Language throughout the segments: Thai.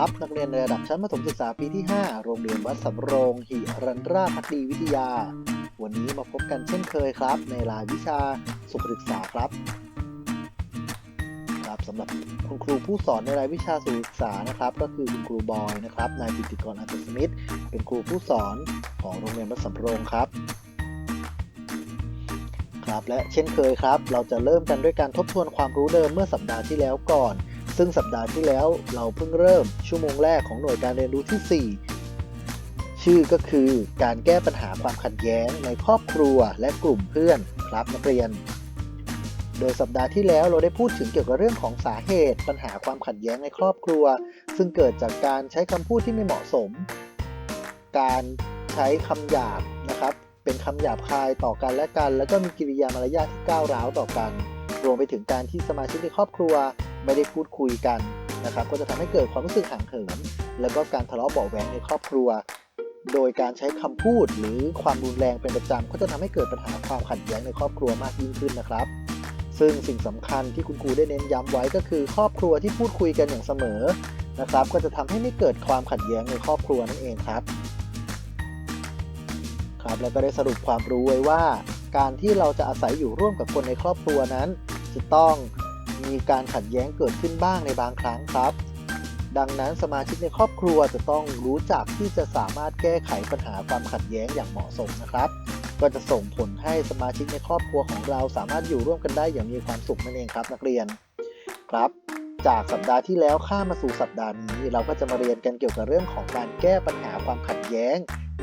วัสดีครับนักเรียนในระดับชั้นมัธยมศึกษาปีที่ 5 โรงเรียนวัดสำโรงหิรันราพักดีวิทยา วันนี้มาพบกันเช่นเคยครับ ในรายวิชาสุขศึกษาครับ ครับสำหรับคุณครูผู้สอนในรายวิชาสุขศึกษานะครับ ก็คือคุณครูบอยนะครับนายปิติกรอัจสมิธเป็นครูผู้สอนของโรงเรียนวัดสำโรงครับครับและเช่นเคยครับ เราจะเริ่มกันด้วยการทบทวนความรู้เดิมเมื่อสัปดาห์ที่แล้วก่อน ซึ่งสัปดาห์ที่แล้วเราเพิ่งเริ่มชั่วโมงแรกของหน่วยการเรียนรู้ที่ 4 ชื่อก็คือการแก้ปัญหาความขัดแย้งในครอบครัวและกลุ่มเพื่อนครับนักเรียน โดยสัปดาห์ที่แล้วเราได้พูดถึงเกี่ยวกับเรื่องของสาเหตุ ปัญหาความขัดแย้งในครอบครัว ซึ่งเกิดจากการใช้คำพูดที่ไม่เหมาะสม การใช้คำหยาบนะครับเป็นคำหยาบคายต่อกันและกัน แล้วก็มีกิริยามารยาทที่ก้าวร้าวต่อกัน รวมไปถึงการที่สมาชิกในครอบครัว ไม่ได้พูดคุยกันนะครับ ก็จะทำให้เกิดความรู้สึกห่างเหินแล้วก็การทะเลาะเบาะแว้งในครอบครัว โดยการใช้คำพูดหรือความรุนแรงเป็นประจำก็จะทำให้เกิดปัญหาความขัดแย้งในครอบครัวมากยิ่งขึ้นนะครับ ซึ่งสิ่งสำคัญที่คุณครูได้เน้นย้ำไว้ก็คือครอบครัวที่พูดคุยกันอย่างเสมอนะครับ ก็จะทำให้ไม่เกิดความขัดแย้งในครอบครัวนั่นเองครับครับแล้วก็ได้สรุปความรู้ไว้ว่า การที่เราจะอาศัยอยู่ร่วมกับคนในครอบครัวนั้น จะต้อง มีการขัดแย้งเกิดขึ้นบ้างในบางครั้งครับ ดังนั้นสมาชิกในครอบครัวจะต้องรู้จักที่จะสามารถแก้ไขปัญหาความขัดแย้งอย่างเหมาะสมนะครับ ก็จะส่งผลให้สมาชิกในครอบครัวของเราสามารถอยู่ร่วมกันได้อย่างมีความสุขนั่นเองครับ นักเรียนครับจากสัปดาห์ที่แล้วข้ามาสู่สัปดาห์นี้ เราก็จะมาเรียนกันเกี่ยวกับเรื่องของการแก้ปัญหาความขัดแย้ง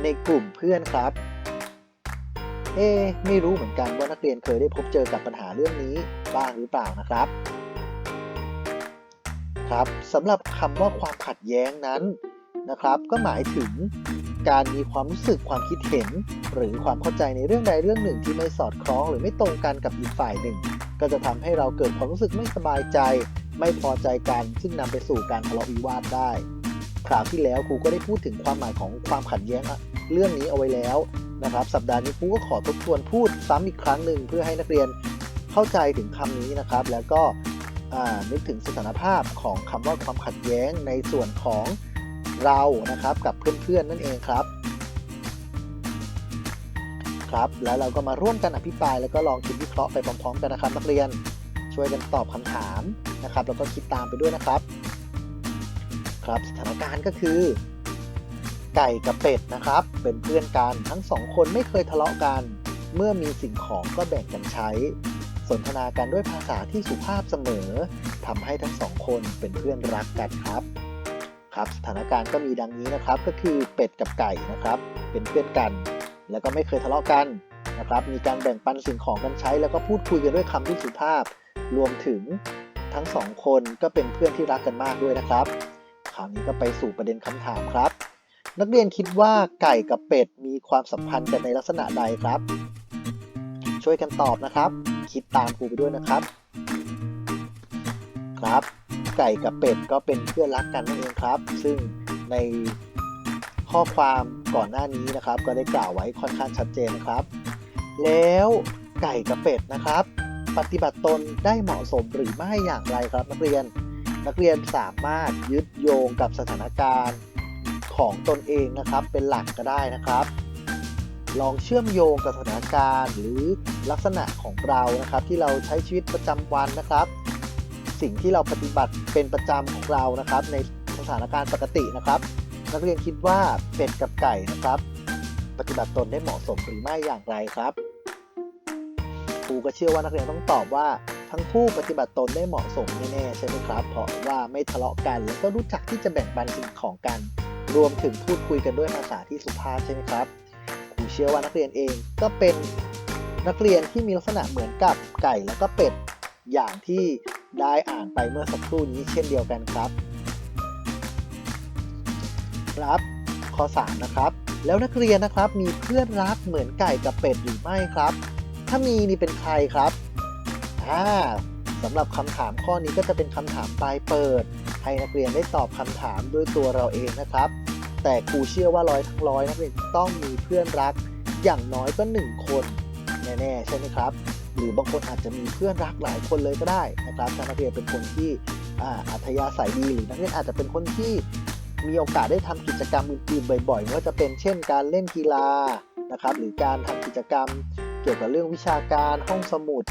ในกลุ่มเพื่อนครับ เอ๊ไม่รู้เหมือนกันว่านักเรียนเคยได้พบเจอกับปัญหาเรื่องนี้บ้างหรือเปล่านะครับครับสำหรับคำว่าความขัดแย้งนั้นนะครับ ก็หมายถึงการมีความรู้สึกความคิดเห็น หรือความเข้าใจในเรื่องใดเรื่องหนึ่งที่ไม่สอดคล้อง หรือไม่ตรงกันกับอีกฝ่ายหนึ่ง ก็จะทำให้เราเกิดความรู้สึกไม่สบายใจ ไม่พอใจกัน ซึ่งนำไปสู่การทะเลาะวิวาทได้ คราวที่แล้วครูก็ได้พูดถึงความหมายของความขัดแย้งเรื่องนี้เอาไว้แล้วนะครับ สัปดาห์นี้ครูก็ขอทบทวนพูดซ้ำอีกครั้งหนึ่งเพื่อให้นักเรียนเข้าใจถึงคำนี้นะครับ แล้วก็นึกถึงสถานภาพของคำว่าความขัดแย้งในส่วนของเรานะครับกับเพื่อนๆนั่นเองครับครับแล้วเราก็มาร่วมกันอภิปรายแล้วก็ลองคิดวิเคราะห์ไปพร้อมๆ กันนะครับนักเรียน ช่วยกันตอบคำถามนะครับแล้วก็คิดตามไปด้วยนะครับ ครับสถานการณ์ก็คือ ไก่กับเป็ดนะครับ เป็นเพื่อนกันทั้งสองคนไม่เคยทะเลาะกัน เมื่อมีสิ่งของก็แบ่งกันใช้ สนทนากันด้วยภาษาที่สุภาพเสมอทำให้ทั้งสองคนเป็นเพื่อนรักกันครับครับสถานการณ์ก็มีดังนี้นะครับก็คือเป็ดกับไก่นะครับ เป็นเพื่อนกัน แล้วก็ไม่เคยทะเลาะกันนะครับ มีการแบ่งปันสิ่งของกันใช้ แล้วก็พูดคุยกันด้วยคำที่สุภาพ รวมถึงทั้งสองคนก็เป็นเพื่อนที่รักกันมากด้วยนะครับ ราวนี้ก็ไปสู่ประเด็นคำถามครับ นักเรียนคิดว่าไก่กับเป็ดมีความสัมพันธ์กันในลักษณะใดครับ ช่วยกันตอบนะครับ คิดตามครูไปด้วยนะครับ ครับ ไก่กับเป็ดก็เป็นเพื่อนรักกันนั่นเองครับ ซึ่งในข้อความก่อนหน้านี้นะครับ ก็ได้กล่าวไว้ค่อนข้างชัดเจนนะครับ แล้วไก่กับเป็ดนะครับ ปฏิบัติตนได้เหมาะสมหรือไม่อย่างไรครับนักเรียน นักเรียนสามารถยึดโยงกับสถานการณ์ของตนเองนะครับ เป็นหลักก็ได้นะครับ ลองเชื่อมโยงกับสถานการณ์ หรือลักษณะของเรานะครับ ที่เราใช้ชีวิตประจำวันนะครับ สิ่งที่เราปฏิบัติเป็นประจำของเรานะครับ ในสถานการณ์ปกตินะครับ นักเรียนคิดว่าเป็ดกับไก่นะครับ ปฏิบัติตนได้เหมาะสมหรือไม่อย่างไรครับครูก็เชื่อว่านักเรียนต้องตอบว่า ทั้งคู่ปฏิบัติตนได้เหมาะสมแน่ๆใช่ไหมครับ เพราะว่าไม่ทะเลาะกันแล้วก็รู้จักที่จะแบ่งปันสิ่งของกัน รวมถึงพูดคุยกันด้วยภาษาที่สุภาพใช่ไหมครับครูเชื่อว่านักเรียนเองก็เป็นนักเรียนที่มีลักษณะเหมือนกับไก่แล้วก็เป็ดอย่างที่ได้อ่านไปเมื่อสักครู่นี้เช่นเดียวกันครับ ครับข้อ3นะครับ แล้วนักเรียนนะครับมีเพื่อนรักเหมือนไก่กับเป็ดหรือไม่ครับ ถ้ามีนี่เป็นใครครับ อ่าสำหรับคำถามข้อนี้ก็จะเป็นคำถามปลายเปิด ให้นักเรียนได้ตอบคำถามด้วยตัวเราเองนะครับ แต่ครูเชื่อว่าร้อยทั้งร้อยนักเรียนต้องมีเพื่อนรักอย่างน้อยก็ 1 คนแน่ๆใช่ไหมครับ หรือบางคนอาจจะมีเพื่อนรักหลายคนเลยก็ได้นะครับถ้านักเรียนเป็นคนที่อาอัธยาศัยดีหรือนักเรียนอาจจะเป็นคนที่มีโอกาสได้ทำกิจกรรมอื่นๆบ่อยๆไม่ว่าจะเป็นเช่นการเล่นกีฬานะครับหรือการทำกิจกรรมเกี่ยวกับเรื่องวิชาการห้องสมุด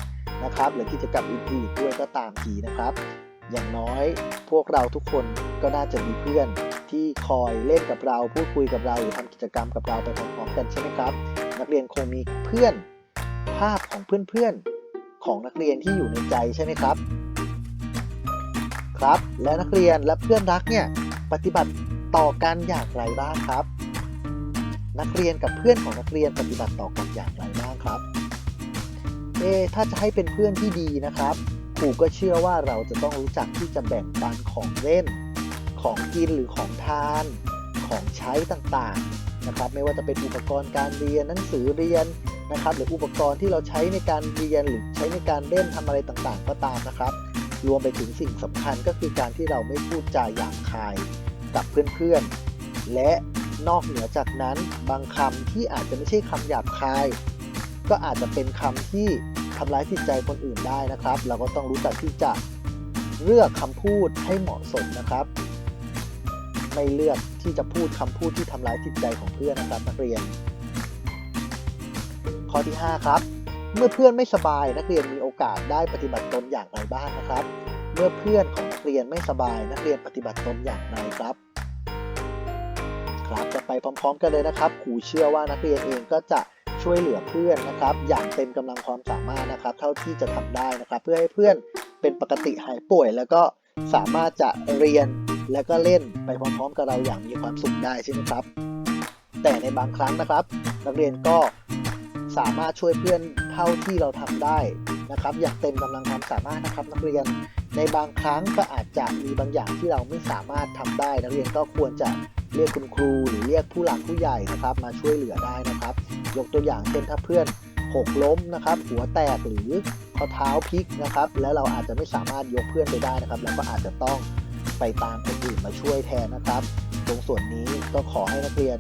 นะครับ หรือกิจกรรมอื่นๆด้วยก็ตามทีนะครับ อย่างน้อยพวกเราทุกคนก็น่าจะมีเพื่อนที่คอยเล่นกับเราพูดคุยกับเราหรือทำกิจกรรมกับเราไปพร้อมๆกันใช่ไหมครับ นักเรียนคงมีเพื่อนภาพของเพื่อนๆของนักเรียนที่อยู่ในใจใช่ไหมครับ ครับ และนักเรียนและเพื่อนรักเนี่ยปฏิบัติต่อกันอย่างไรบ้างครับ นักเรียนกับเพื่อนของนักเรียนปฏิบัติต่อกันอย่างไรบ้างครับ เอถ้าจะให้เป็นเพื่อนที่ดีนะครับครูก็เชื่อว่าเราจะต้องรู้จักที่จะแบ่งปันของเล่น ของกินหรือของทาน ของใช้ต่างๆนะครับ ไม่ว่าจะเป็นอุปกรณ์การเรียนหนังสือเรียนนะครับ หรืออุปกรณ์ที่เราใช้ในการเรียนหรือใช้ในการเล่นทำอะไรต่างๆ ก็ตามนะครับ รวมไปถึงสิ่งสำคัญก็คือการที่เราไม่พูดจาหยาบคายกับเพื่อนๆ และนอกเหนือจากนั้นบางคำที่อาจจะไม่ใช่คำหยาบคาย ก็อาจจะเป็นคำที่ทำร้ายจิตใจคนอื่นได้นะครับ เราก็ต้องรู้จักที่จะเลือกคำพูดให้เหมาะสมนะครับ ไม่เลือกที่จะพูดคำพูดที่ทำร้ายจิตใจของเพื่อนนะครับนักเรียน ข้อที่ 5 ครับ เมื่อเพื่อนไม่สบายนักเรียนมีโอกาสได้ปฏิบัติตนอย่างไรบ้างนะครับ เมื่อเพื่อนของนักเรียนไม่สบายนักเรียนปฏิบัติตนอย่างไรครับ ครับจะไปพร้อม ๆ กันเลยนะครับครูเชื่อว่านักเรียนเองก็จะ ช่วยเหลือเพื่อนนะครับ อย่างเต็มกำลังความสามารถนะครับ เท่าที่จะทำได้นะครับ เพื่อให้เพื่อนเป็นปกติหายป่วย แล้วก็สามารถจะเรียนแล้วก็เล่นไปพร้อมๆกับเราอย่างมีความสุขได้ใช่ไหมครับ แต่ในบางครั้งนะครับ นักเรียนก็สามารถช่วยเพื่อนเท่าที่เราทำได้นะครับ อย่างเต็มกำลังความสามารถนะครับ นักเรียนในบางครั้งก็อาจจะมีบางอย่างที่เราไม่สามารถทำได้ นักเรียนก็ควรจะเรียกคุณครูหรือเรียกผู้หลักผู้ใหญ่นะครับ มาช่วยเหลือได้นะครับ ยกตัวอย่างเช่นถ้าเพื่อนหกล้มนะครับ หัวแตกหรือข้อเท้าพลิกนะครับ แล้วเราอาจจะไม่สามารถยกเพื่อนไปได้นะครับเราก็อาจจะต้องไปตามคนอื่นมาช่วยแทนนะครับ ตรงส่วนนี้ก็ขอให้นักเรียน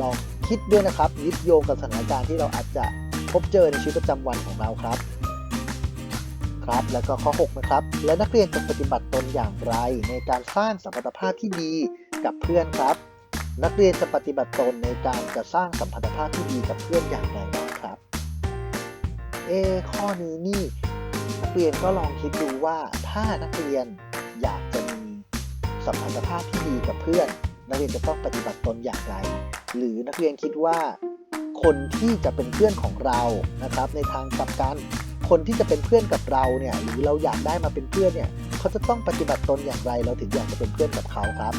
ลองคิดด้วยนะครับยึดโยงกับสถานการณ์ที่เราอาจจะพบเจอในชีวิตประจำวันของเราครับ ครับ แล้วก็ข้อ 6 นะครับ และนักเรียนจะปฏิบัติตนอย่างไร ในการสร้างสัมพันธภาพที่ดีกับเพื่อนครับ นักเรียนจะปฏิบัติตนในการจะสร้างสัมพันธภาพที่ดีกับเพื่อนอย่างไรบ้างครับ เอ ข้อนี้นี่นักเรียนก็ลองคิดดูว่าถ้านักเรียนอยากจะมีสัมพันธภาพที่ดีกับเพื่อน นักเรียนจะต้องปฏิบัติตนอย่างไร หรือนักเรียนคิดว่า คนที่จะเป็นเพื่อนของเรานะครับ ในทางกลับกันคนที่จะเป็นเพื่อนกับเราเนี่ยหรือเราอยากได้มาเป็นเพื่อนเนี่ยเขาจะต้องปฏิบัติตนอย่างไร เราถึงอยากจะเป็นเพื่อนกับเขาครับ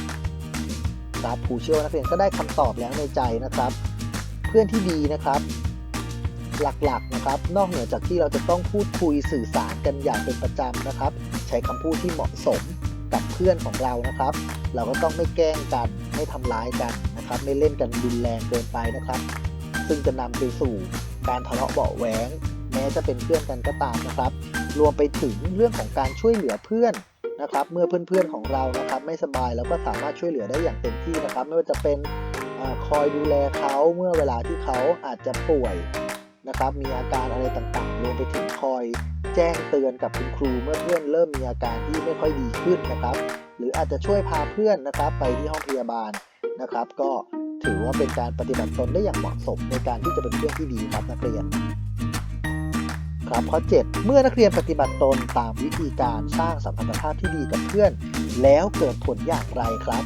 ครับผู้เชื่อว่านักเรียนก็ได้คำตอบแล้วในใจนะครับ เพื่อนที่ดีนะครับ หลักๆนะครับ นอกเหนือจากที่เราจะต้องพูดคุยสื่อสารกันอย่างเป็นประจำนะครับ ใช้คำพูดที่เหมาะสมกับเพื่อนของเรานะครับ เราก็ต้องไม่แกล้งกันไม่ทำร้ายกันนะครับ ไม่เล่นกันรุนแรงเกินไปนะครับ ซึ่งจะนำไปสู่การทะเลาะเบาแหวงแม้จะเป็นเพื่อนกันก็ตามนะครับ รวมไปถึงเรื่องของการช่วยเหลือเพื่อน นะครับ เมื่อเพื่อนๆของเรานะครับ ไม่สบายเราก็สามารถช่วยเหลือได้อย่างเต็มที่นะครับ ไม่ว่าจะเป็นอคอยดูแลเขาเมื่อเวลาที่เขาอาจจะป่วยนะครับ มีอาการอะไรต่างๆรวมไปถึงคอยแจ้งเตือนกับคุณครูเมื่อเพื่อนเริ่มมีอาการที่ไม่ค่อยดีขึ้นนะครับ หรืออาจจะช่วยพาเพื่อนนะครับ ไปที่ห้องพยาบาลนะครับ ก็ถือว่าเป็นการปฏิบัติตนได้อย่างเหมาะสมในการที่จะเป็นเพื่อนที่ดีครับนักเรียน ครับข้อ 7 เมื่อนักเรียนปฏิบัติตนตามวิธีการสร้างสัมพันธภาพที่ดีกับเพื่อน แล้วเกิดผลอย่างไรครับ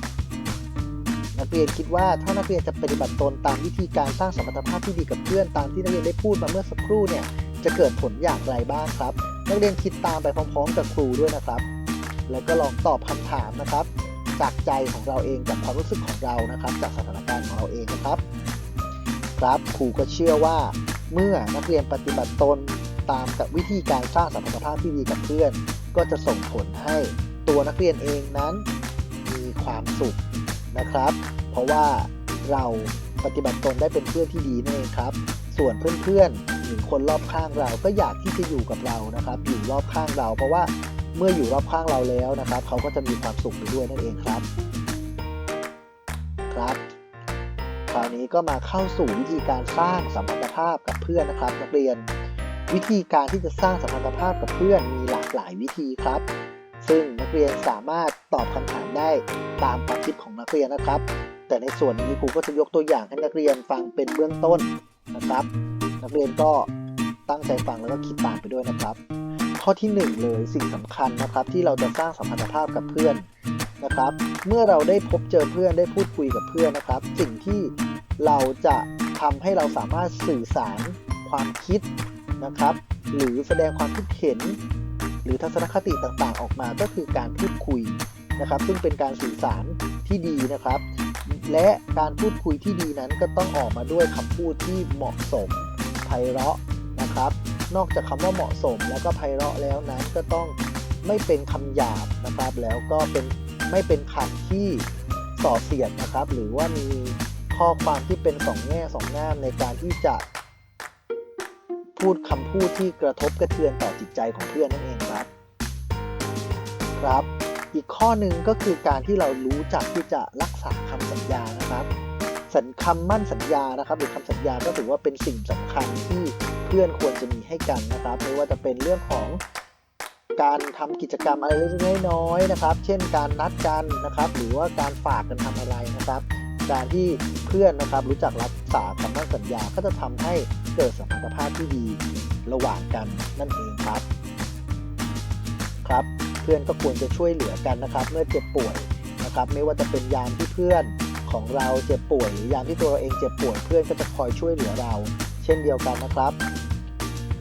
นักเรียนคิดว่าถ้านักเรียนจะปฏิบัติตนตามวิธีการสร้างสัมพันธภาพที่ดีกับเพื่อน ตามที่นักเรียนได้พูดมาเมื่อสักครู่เนี่ยจะเกิดผลอย่างไรบ้างครับ นักเรียนคิดตามไปพร้อมๆ กับครูด้วยนะครับ แล้วก็ลองตอบคำถามนะครับ จากใจของเราเองจากความรู้สึกของเรานะครับ จากสถานการณ์ของเราเองนะครับ ครับครูก็เชื่อว่า เมื่อนักเรียนปฏิบัติตน ตามกับวิธีการสร้างสัมพันธภาพที่ดีกับเพื่อน ก็จะส่งผลให้ตัวนักเรียนเองนั้น มีความสุขนะครับ เพราะว่าเราปฏิบัติตนได้เป็นเพื่อนที่ดีนั่นเองครับ ส่วนเพื่อนๆหรือคนรอบข้างเราก็อยากที่จะอยู่กับเรานะครับ อยู่รอบข้างเรา เพราะว่าเมื่ออยู่รอบข้างเราแล้วนะครับ เขาก็จะมีความสุขไปด้วยนั่นเองครับ ครับ คราวนี้ก็มาเข้าสู่วิธีการสร้างสัมพันธภาพกับเพื่อนนะครับ นักเรียน วิธีการที่จะสร้างสัมพันธภาพกับเพื่อนมีหลากหลายวิธีครับ ซึ่งนักเรียนสามารถตอบคำถามได้ตามความคิดของนักเรียนนะครับ แต่ในส่วนนี้ครูก็จะยกตัวอย่างให้นักเรียนฟังเป็นเบื้องต้นนะครับ นักเรียนก็ตั้งใจฟังแล้วก็คิดตามไปด้วยนะครับ ข้อที่หนึ่งเลยสิ่งสำคัญนะครับ ที่เราจะสร้างสัมพันธภาพกับเพื่อนนะครับ เมื่อเราได้พบเจอเพื่อนได้พูดคุยกับเพื่อนนะครับ สิ่งที่เราจะทำให้เราสามารถสื่อสารความคิด นะครับ หรือแสดงความคิดเห็น หรือทัศนคติต่างๆ ออกมาก็คือการพูดคุยนะครับ ซึ่งเป็นการสื่อสารที่ดีนะครับ และการพูดคุยที่ดีนั้นก็ต้องออกมาด้วยคำพูดที่เหมาะสมไพเราะนะครับ นอกจากคำว่าเหมาะสมแล้วก็ไพเราะแล้วนั้นก็ต้องไม่เป็นคำหยาบนะครับ แล้วก็เป็นไม่เป็นคำที่ส่อเสียดนะครับ หรือว่ามีข้อความที่เป็นสองแง่สองงามในการที่จะ พูดคำพูดที่กระทบกระเทือนต่อจิตใจของเพื่อนนั่นเองครับ ครับ อีกข้อหนึ่งก็คือการที่เรารู้จักที่จะรักษาคำสัญญานะครับ สัญคำมั่นสัญญานะครับ หรือคำสัญญาก็ถือว่าเป็นสิ่งสำคัญที่เพื่อนควรจะมีให้กันนะครับ ไม่ว่าจะเป็นเรื่องของการทำกิจกรรมอะไรเล็กๆน้อยๆนะครับ เช่น การนัดกันนะครับ หรือว่าการฝากกันทำอะไรนะครับ การที่เพื่อนนะครับรู้จักรักษาคำมั่นสัญญาก็จะทำให้เกิดสัมพันธภาพที่ดีระหว่างกันนั่นเองครับ ครับ เพื่อนก็ควรจะช่วยเหลือกันนะครับ เมื่อเจ็บป่วยนะครับ ไม่ว่าจะเป็นยามที่เพื่อนของเราเจ็บป่วย หรือยามที่ตัวเราเองเจ็บป่วย เพื่อนก็จะคอยช่วยเหลือเรา เช่นเดียวกันนะครับ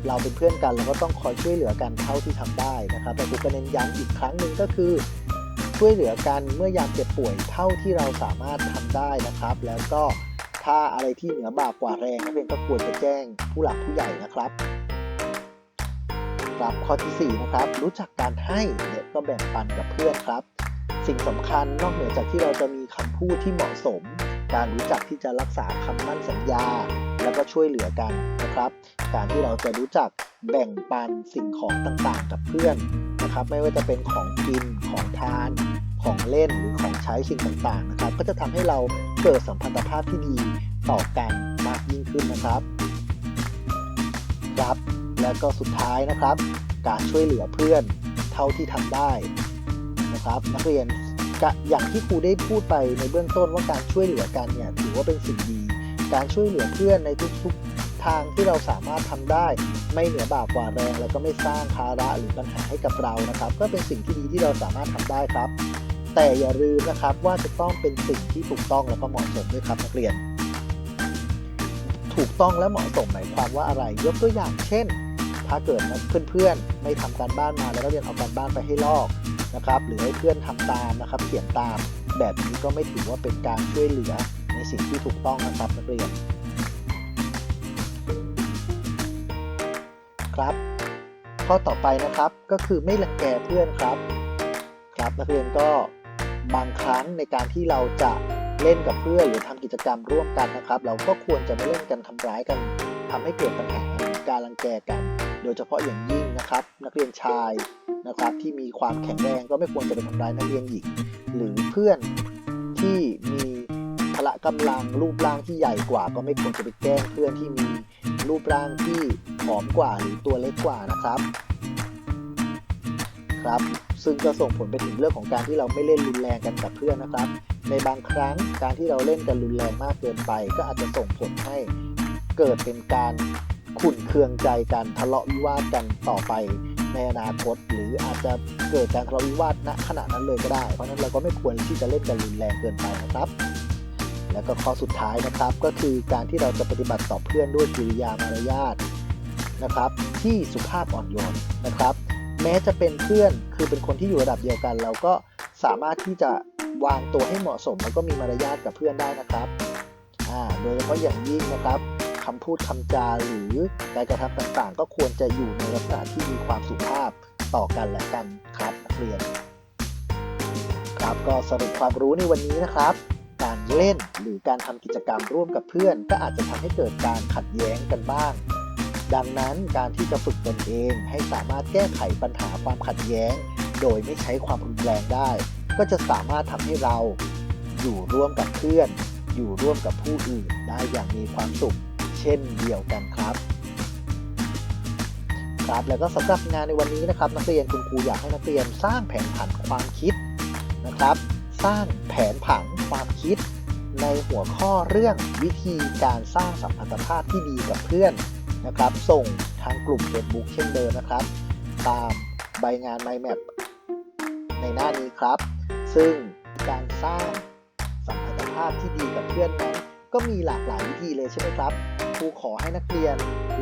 เราเป็นเพื่อนกันเราก็ต้องคอยช่วยเหลือกันเท่าที่ทำได้นะครับแต่ครูก็เน้นย้ำอีกครั้งหนึ่งก็คือ ช่วยเหลือกันเมื่อยามเจ็บป่วยเท่าที่เราสามารถทำได้นะครับ แล้วก็ถ้าอะไรที่เหนือบากกว่าแรงนักเรียนก็ควรจะแจ้งผู้หลักผู้ใหญ่นะครับครับข้อที่4นะครับรู้จักการให้และก็แบ่งปันกับเพื่อนครับ สิ่งสำคัญนอกเหนือจากที่เราจะมีคำพูดที่เหมาะสม การรู้จักที่จะรักษาคำมั่นสัญญา แล้วก็ช่วยเหลือกันนะครับ การที่เราจะรู้จักแบ่งปันสิ่งของต่างๆ กับเพื่อน นะครับ ไม่ว่าจะเป็นของกินของทานของเล่นหรือของใช้สิ่งต่างๆนะครับ ก็จะทำให้เราเกิดสัมพันธภาพที่ดีต่อกันมากยิ่งขึ้นนะครับ ครับ และก็สุดท้ายนะครับ การช่วยเหลือเพื่อนเท่าที่ทำได้นะครับ นักเรียนกะอย่างที่ครูได้พูดไปในเบื้องต้นว่าการช่วยเหลือกันเนี่ยถือว่าเป็นสิ่งดี การช่วยเหลือเพื่อนในทุกๆ ทางที่เราสามารถทำได้ ไม่เหนือบากกว่าแรง แล้วก็ไม่สร้างภาระหรือปัญหาให้กับเรานะครับ ก็เป็นสิ่งที่ดีที่เราสามารถทำได้ครับ แต่อย่าลืมนะครับว่าจะต้องเป็นสิ่งที่ถูกต้องแล้วก็เหมาะสมด้วยครับนักเรียน ถูกต้องและเหมาะสมหมายความว่าอะไรยกตัวอย่างเช่น ถ้าเกิดเพื่อนๆไม่ทำการบ้านมาแล้วก็เรียนเอาการบ้านไปให้ลอกนะครับ หรือให้เพื่อนทำตามนะครับ เขียนตาม แบบนี้ก็ไม่ถือว่าเป็นการช่วยเหลือในสิ่งที่ถูกต้องนะครับนักเรียน ครับ ข้อต่อไปนะครับก็คือไม่รังแกเพื่อนครับ ครับนักเรียนก็บางครั้งในการที่เราจะเล่นกับเพื่อนหรือทำกิจกรรมร่วมกันนะครับ เราก็ควรจะไม่เล่นกันทำร้ายกันทำให้เกิดปัญหาการรังแกกัน โดยเฉพาะอย่างยิ่งนะครับ นักเรียนชายนะครับที่มีความแข็งแรงก็ไม่ควรจะไปทำร้ายนักเรียนหญิงหรือเพื่อนที่มีพละกำลังรูปร่างที่ใหญ่กว่า ก็ไม่ควรจะไปแกล้งเพื่อนที่มีรูปร่างที่ ผอมกว่าหรือตัวเล็กกว่านะครับ ครับ ซึ่งจะส่งผลไปถึงเรื่องของการที่เราไม่เล่นรุนแรงกันกับเพื่อนนะครับ ในบางครั้งการที่เราเล่นกันรุนแรงมากเกินไป ก็อาจจะส่งผลให้เกิดเป็นการขุ่นเคืองใจกันทะเลาะวิวาทกันต่อไปในอนาคต หรืออาจจะเกิดการทะเลาะวิวาทณขณะนั้นเลยก็ได้ เพราะฉะนั้นเราก็ไม่ควรที่จะเล่นกันรุนแรงเกินไปนะครับแล้วก็ข้อสุดท้ายนะครับก็คือการที่เราจะปฏิบัติต่อเพื่อนด้วยกิริยามารยาท นะครับ ที่สุภาพอ่อนโยนนะครับ แม้จะเป็นเพื่อนคือเป็นคนที่อยู่ระดับเดียวกัน เราก็สามารถที่จะวางตัวให้เหมาะสม แล้วก็มีมารยาทกับเพื่อนได้นะครับอ่าโดยเฉพาะอย่างยิ่งนะครับคำพูดคำจาหรือการกระทำต่างๆ ก็ควรจะอยู่ในลักษณะที่มีความสุภาพต่อกันและกันครับนักเรียน ครับก็สรุปความรู้ในวันนี้นะครับ การเล่นหรือการทำกิจกรรมร่วมกับเพื่อน ก็อาจจะทำให้เกิดการขัดแย้งกันบ้าง ดังนั้นการที่จะฝึกตนเองให้สามารถแก้ไขปัญหาความขัดแย้ง โดยไม่ใช้ความรุนแรงได้ ก็จะสามารถทำให้เรา อยู่ร่วมกับเพื่อน อยู่ร่วมกับผู้อื่นได้อย่างมีความสุข เช่นเดียวกันครับครับแล้วก็สำหรับงานในวันนี้นะครับ นักเรียนคุณครูอยากให้นักเรียนสร้างแผนผังความคิดนะครับ สร้างแผนผังความคิด ในหัวข้อเรื่องวิธีการสร้างสัมพันธภาพที่ดีกับเพื่อน นะครับ ส่งทางกลุ่ม Facebook เช่นเดิมนะครับ ตามใบงาน MyMap ในหน้านี้ครับ ซึ่งการสร้างสัมพันธภาพที่ดีกับเพื่อนนั้นก็มีหลากหลายวิธีเลยใช่ไหมครับครูขอให้นักเรียน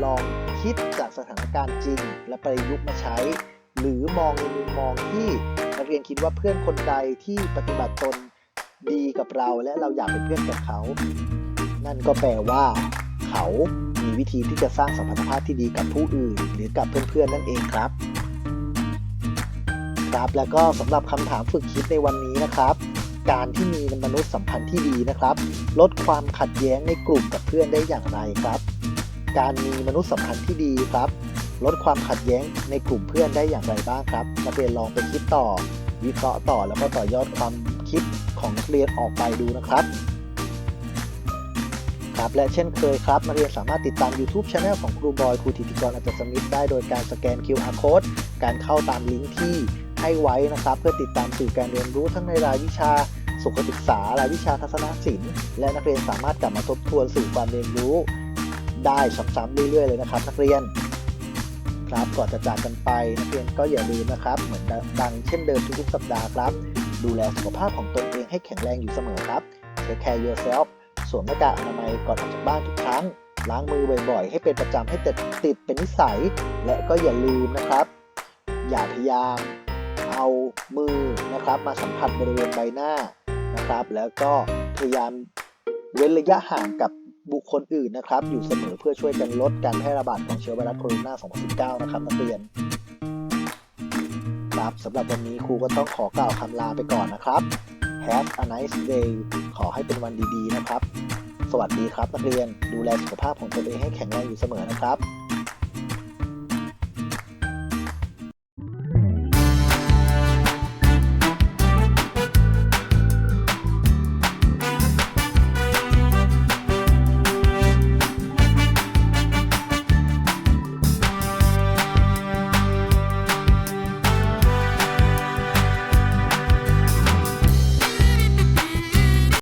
ลองคิดจากสถานการณ์จริง และประยุกต์มาใช้ หรือมองในมุมมองที่นักเรียนคิดว่าเพื่อนคนใดที่ปฏิบัติตนดีกับเรา และเราอยากเป็นเพื่อนกับเขา นั่นก็แปลว่า เขา มีวิธีที่จะสร้างสัมพันธภาพที่ดีกับผู้อื่น หรือกับเพื่อนๆนั่นเองครับ ครับแล้วก็สำหรับคำถามฝึกคิดในวันนี้นะครับ การที่มีมนุษยสัมพันธ์ที่ดีนะครับ ลดความขัดแย้งในกลุ่มกับเพื่อนได้อย่างไรครับ การมีมนุษยสัมพันธ์ที่ดีครับ ลดความขัดแย้งในกลุ่มเพื่อนได้อย่างไรบ้างครับนักเรียนลองไปคิดต่อ วิเคราะห์ต่อแล้วก็ต่อยอดความคิดของนักเรียนออกไปดูนะครับ ครับ และเช่นเคยครับนักเรียนสามารถติดตาม YouTube c h anel ของครูบอยครูธิติกรอาจารย์สมิทธ์ได้โดยการสแกน QR Code การเข้าตามลิงก์ที่ให้ไว้นะครับ เพื่อติดตามสื่อการเรียนรู้ทั้งในรายวิชาสุขศึกษารายวิชาทัศนศิลป์ และนักเรียนสามารถกลับมาทบทวนสื่อความเรียนรู้ได้ซ้ำๆเรื่อยๆเลยนะครับ นักเรียนครับก่อนจะจากกันไปนักเรียนก็อย่าลืมนะครับ เหมือนดังเช่นเดิมทุกๆสัปดาห์ครับ ดูแลสุขภาพของตนเองให้แข็งแรงอยู่เสมอครับ Take care yourself วมหน้ากากอนามัยก่อนออกจากบ้านทุกครั้ง ล้างมือบ่อยๆ ให้เป็นประจำให้ติดติดเป็นนิสัย และก็อย่าลืมนะครับ อย่าพยายามเอามือนะครับ มาสัมผัสบริเวณใบหน้านะครับ แล้วก็พยายามเว้นระยะห่างกับบุคคลอื่นนะครับ อยู่เสมอเพื่อช่วยกันลดการแพร่ระบาดของเชื้อไวรัสโคโรนา 2019 นะครับนักเรียนครับสำหรับวันนี้ครูก็ต้องขอกล่าวคำลาไปก่อนนะครับ Have a nice day ขอให้เป็นวันดีๆนะครับ สวัสดีครับนักเรียน ดูแลสุขภาพของตนเองให้แข็งแรงอยู่เสมอนะครับ